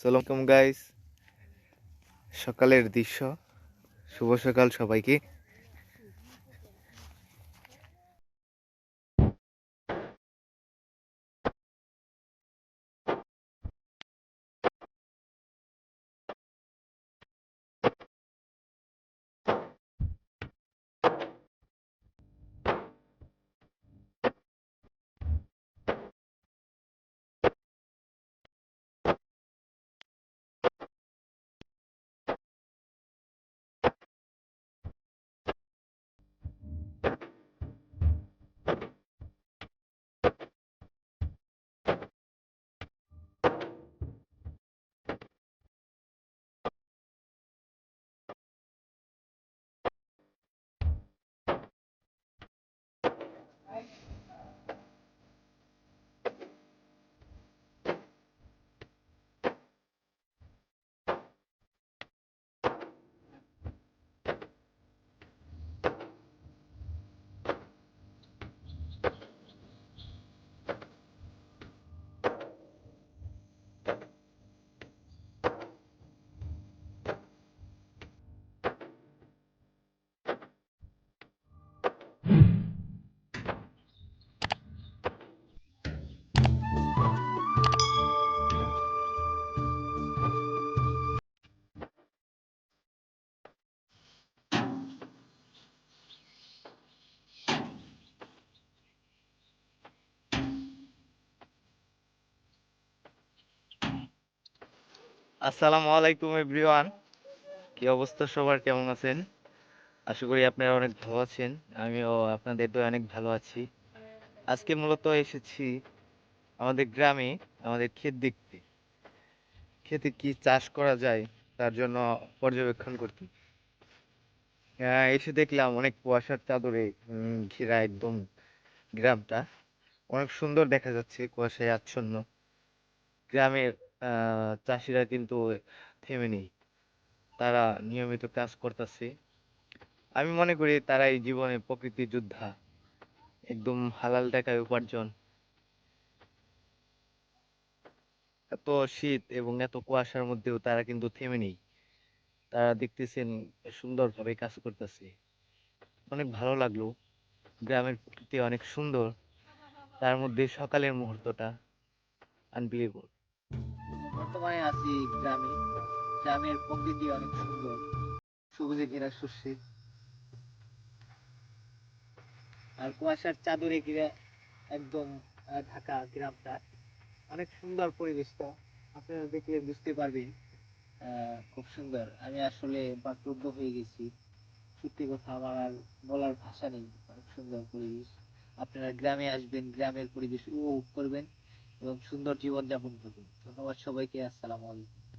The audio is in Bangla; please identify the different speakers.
Speaker 1: সালাম গাইস সকালের দৃশ্য। শুভ সকাল সবাইকে। আসসালামু আলাইকুম এভরিওয়ান। কি অবস্থা সবার? কেমন আছেন? আশা করি আপনারা অনেক ভালো আছেন। আমিও আপনাদের অনেক ভালো আছি। আজকে মূলত এসেছি আমাদের গ্রামে আমাদের ক্ষেত দেখতে। ক্ষেতে কি চাষ করা যায় তার জন্য পর্যবেক্ষণ করতে। আহ, এসে দেখলাম অনেক কুয়াশার চাদরে ঘেরা একদম গ্রামটা। অনেক সুন্দর দেখা যাচ্ছে কুয়াশায় আচ্ছন্ন। গ্রামের চাষিরা কিন্তু থেমে নেই। তারা নিয়মিত কাজ করতেছে। আমি মনে করি তারাই জীবনে প্রকৃতি যোদ্ধা, একদম হালাল টাকায় উপার্জন। এত শীত এবং এত কুয়াশার মধ্যেও তারা কিন্তু থেমে নেই। তারা দেখতেছেন সুন্দরভাবে কাজ করতেছে। অনেক ভালো লাগল। গ্রামের প্রকৃতি অনেক সুন্দর। তার মধ্যে সকালের মুহূর্তটা আনবিলিভেবল বর্তমানে আছি গ্রামে। গ্রামের প্রকৃতি অনেক সুন্দর। সবুজে ঘেরা শস্যে আর কুয়াশার চাদরে একদম ঢাকা গ্রামটা। অনেক সুন্দর পরিবেশটা। আপনারা দেখলে বুঝতে পারবেন খুব সুন্দর। আমি আসলে বাকরুদ্ধ হয়ে গেছি। সত্যি কথা আমার আর বলার ভাষা নেই। অনেক সুন্দর পরিবেশ। আপনারা গ্রামে আসবেন, গ্রামের পরিবেশ উপভোগ করবেন। এবং সুন্দর জীবন যাপন করবেন ধন্যবাদ সবাইকে আসসালামু আলাইকুম।